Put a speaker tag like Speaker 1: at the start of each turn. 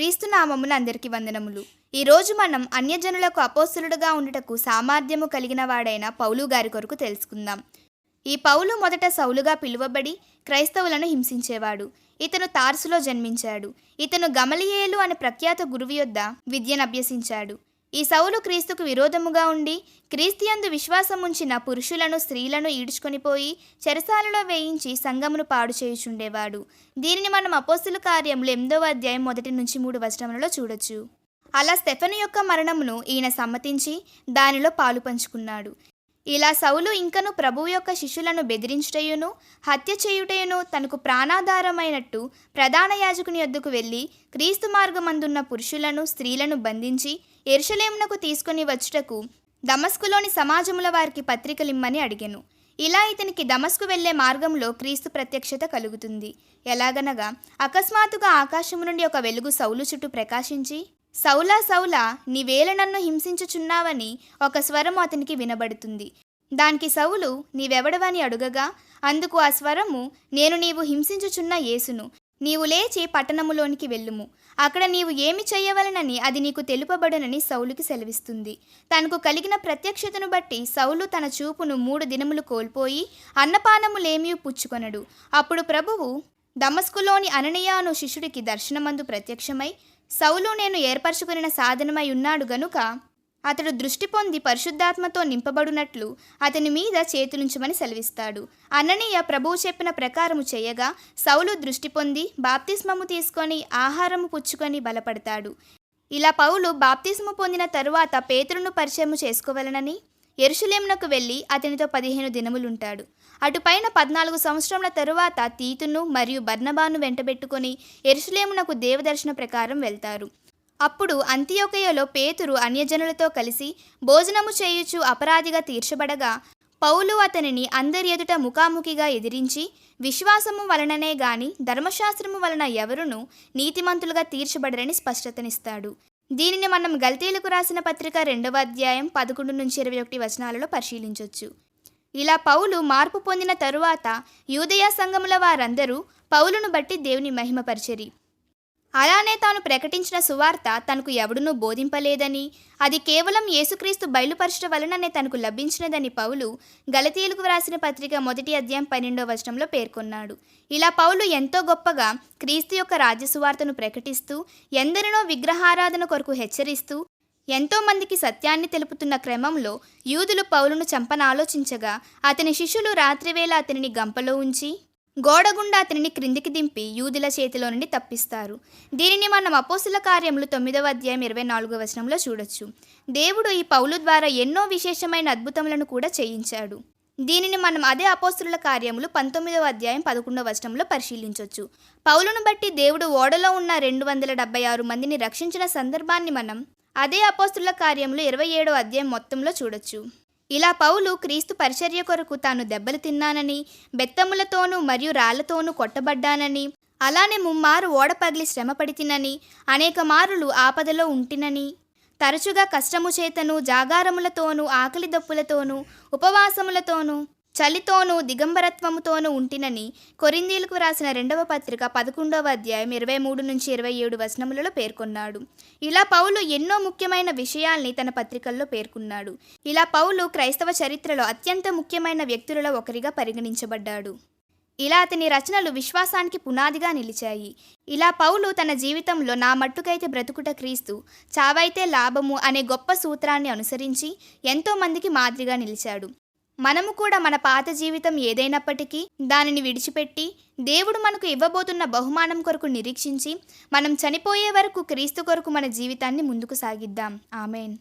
Speaker 1: క్రీస్తునామములు అందరికీ అందరికి వందనములు. ఈరోజు మనం అన్యజనులకు అపోస్తులుడుగా ఉండుటకు సామర్థ్యము కలిగిన వాడైన పౌలు గారి కొరకు తెలుసుకుందాం. ఈ పౌలు మొదట సౌలుగా పిలువబడి క్రైస్తవులను హింసించేవాడు. ఇతను తార్సులో జన్మించాడు. ఇతను గమలియేలు అనే ప్రఖ్యాత గురువు యొద్ద విద్యను అభ్యసించాడు. ఈ సౌలు క్రీస్తుకు విరోధముగా ఉండి క్రీస్తియందు విశ్వాసముంచిన పురుషులను స్త్రీలను ఈడ్చుకొనిపోయి చెరసాలలో వేయించి సంగమును పాడు చేయుచుండేవాడు. దీనిని మనం అపోస్తుల కార్యములు ఎనిమిదవ అధ్యాయం మొదటి నుంచి మూడు వచనములలో చూడొచ్చు. అలా స్టెఫను యొక్క మరణమును ఈయన సమ్మతించి దానిలో పాలు పంచుకున్నాడు. ఇలా సౌలు ఇంకను ప్రభువు యొక్క శిష్యులను బెదిరించుటయును హత్య చేయుటయును తనకు ప్రాణాధారమైనట్టు ప్రధాన యాజకుని యొద్దకు వెళ్ళి క్రీస్తు మార్గమందున్న పురుషులను స్త్రీలను బంధించి ఎరుషలేమునకు తీసుకొని వచ్చుటకు దమస్కులోని సమాజముల వారికి పత్రికలిమ్మని అడిగెను. ఇలా ఇతనికి దమస్కు వెళ్ళే మార్గంలో క్రీస్తు ప్రత్యక్షత కలుగుతుంది. ఎలాగనగా అకస్మాత్తుగా ఆకాశము నుండి ఒక వెలుగు సౌలు చుట్టూ ప్రకాశించి సౌలా సౌలా నీవేల నన్ను హింసించుచున్నావని ఒక స్వరం అతనికి వినబడుతుంది. దానికి సౌలు నీవెవడవని అడుగగా అందుకు ఆ స్వరము నేను నీవు హింసించుచున్న యేసును. నీవు లేచి పట్టణములోనికి వెళ్ళుము. అక్కడ నీవు ఏమి చేయవలనని అది నీకు తెలుపబడునని సౌలుకి సెలవిస్తుంది. తనకు కలిగిన ప్రత్యక్షతను బట్టి సౌలు తన చూపును మూడు దినములు కోల్పోయి అన్నపానములేమీ పుచ్చుకొనడు. అప్పుడు ప్రభువు దమస్కులోని అననీయాను శిష్యుడికి దర్శనమందు ప్రత్యక్షమై సౌలు నేను ఏర్పరచుకున్న సాధనమై ఉన్నాడు గనుక అతడు దృష్టి పొంది పరిశుద్ధాత్మతో నింపబడినట్లు అతని మీద చేతులుంచమని సెలవిస్తాడు. అననీయ ప్రభువు చెప్పిన ప్రకారము చేయగా సౌలు దృష్టి పొంది బాప్తిస్మము తీసుకొని ఆహారము పుచ్చుకొని బలపడతాడు. ఇలా పౌలు బాప్తిస్ము పొందిన తరువాత పేతురును పరిచయము చేసుకోవలనని? ఎరుషులేమునకు వెళ్ళి అతనితో పదిహేను దినములుంటాడు. అటుపైన పద్నాలుగు సంవత్సరముల తరువాత తీతును మరియు బర్నబాను వెంటబెట్టుకొని ఎరుషులేమునకు దేవదర్శన ప్రకారం వెళ్తారు. అప్పుడు అంత్యోకయలో పేతురు అన్యజనులతో కలిసి భోజనము చేయుచు అపరాధిగా తీర్చబడగా పౌలు అతనిని అందరి ఎదుట ముఖాముఖిగా ఎదిరించి విశ్వాసము వలననే గాని ధర్మశాస్త్రము వలన ఎవరును నీతిమంతులుగా తీర్చబడరని స్పష్టతనిస్తాడు. దీనిని మనం గల్తీలకు రాసిన పత్రిక రెండవ అధ్యాయం పదకొండు నుంచి ఇరవై ఒకటి వచనాలలో పరిశీలించవచ్చు ఇలా పౌలు మార్పు పొందిన తరువాత యూదయ సంఘముల వారందరూ పౌలును బట్టి దేవుని మహిమపరిచరి. అలానే తాను ప్రకటించిన సువార్త తనకు ఎవడునూ బోధింపలేదని అది కేవలం యేసుక్రీస్తు బయలుపరచట వలననే తనకు లభించినదని పౌలు గలతీయులకు వ్రాసిన పత్రిక మొదటి అధ్యాయం పన్నెండో వచనంలో పేర్కొన్నాడు. ఇలా పౌలు ఎంతో గొప్పగా క్రీస్తు యొక్క రాజ్య సువార్తను ప్రకటిస్తూ ఎందరినో విగ్రహారాధన కొరకు హెచ్చరిస్తూ ఎంతోమందికి సత్యాన్ని తెలుపుతున్న క్రమంలో యూదులు పౌలును చంపనాలోచించగా అతని శిష్యులు రాత్రివేళ అతనిని గంపలో ఉంచి గోడగుండా అతనిని క్రిందికి దింపి యూదుల చేతిలో నుండి తప్పిస్తారు. దీనిని మనం అపోసుల కార్యములు తొమ్మిదవ అధ్యాయం ఇరవై నాలుగవ వచనంలో చూడొచ్చు. దేవుడు ఈ పౌలు ద్వారా ఎన్నో విశేషమైన అద్భుతములను కూడా చేయించాడు. దీనిని మనం అదే అపోస్తుల కార్యములు పంతొమ్మిదవ అధ్యాయం పదకొండవ వచనంలో పరిశీలించవచ్చు పౌలును బట్టి దేవుడు ఓడలో ఉన్న రెండు వందల డెబ్బై ఆరు మందిని రక్షించిన సందర్భాన్ని మనం అదే అపోస్తుల కార్యములు ఇరవై ఏడవ అధ్యాయం మొత్తంలో చూడొచ్చు. ఇలా పౌలు క్రీస్తు పరిచర్య కొరకు తాను దెబ్బలు తిన్నానని బెత్తములతోనూ మరియు రాళ్ళతోనూ కొట్టబడ్డానని అలానే ముమ్మారు ఓడ పగిలి శ్రమపడి అనేక మారులు ఆపదలో ఉంటినని తరచుగా కష్టము చేతను జాగారములతోనూ ఆకలి దప్పులతోనూ ఉపవాసములతోనూ చలితోనూ దిగంబరత్వముతోనూ ఉంటినని కొరిందీలకు రాసిన రెండవ పత్రిక పదకొండవ అధ్యాయం ఇరవై మూడు నుంచి ఇరవై ఏడు వచనములలో పేర్కొన్నాడు. ఇలా పౌలు ఎన్నో ముఖ్యమైన విషయాల్ని తన పత్రికల్లో పేర్కొన్నాడు. ఇలా పౌలు క్రైస్తవ చరిత్రలో అత్యంత ముఖ్యమైన వ్యక్తులలో ఒకరిగా పరిగణించబడ్డాడు. ఇలా అతని రచనలు విశ్వాసానికి పునాదిగా నిలిచాయి. ఇలా పౌలు తన జీవితంలో నా మట్టుకైతే బ్రతుకుట క్రీస్తు చావైతే లాభము అనే గొప్ప సూత్రాన్ని అనుసరించి ఎంతోమందికి మాదిరిగా నిలిచాడు. మనము కూడా మన పాత జీవితం ఏదైనప్పటికీ దానిని విడిచిపెట్టి దేవుడు మనకు ఇవ్వబోతున్న బహుమానం కొరకు నిరీక్షించి మనం చనిపోయే వరకు క్రీస్తు కొరకు మన జీవితాన్ని ముందుకు సాగిద్దాం. ఆమెన్.